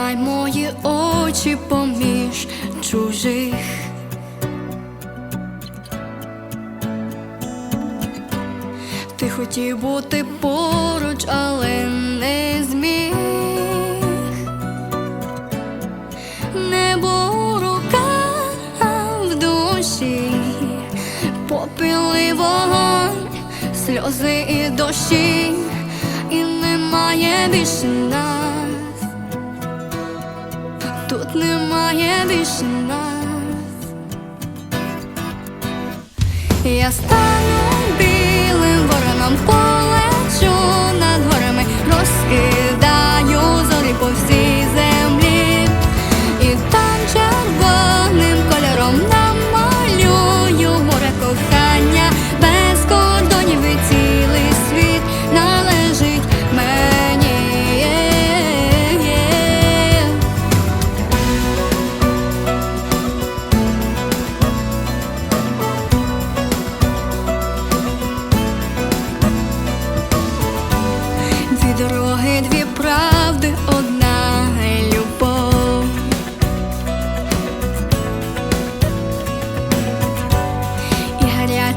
мої очі поміж чужих. Ти хотів бути поруч, але не зміг. Небо у руках в душі, попіл і вогонь, сльози і дощі, і немає більше нас. Немає нас. Я стану білим вороном,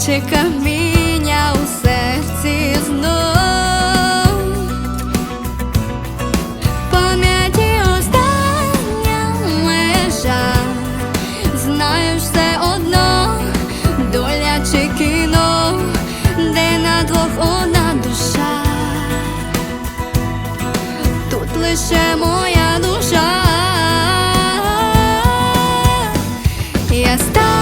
гаряче каміння у серці знов. Пам'яті остання межа, знаєш все одно, доля чи кіно, де на двох одна душа. Тут лише моя душа. Я стану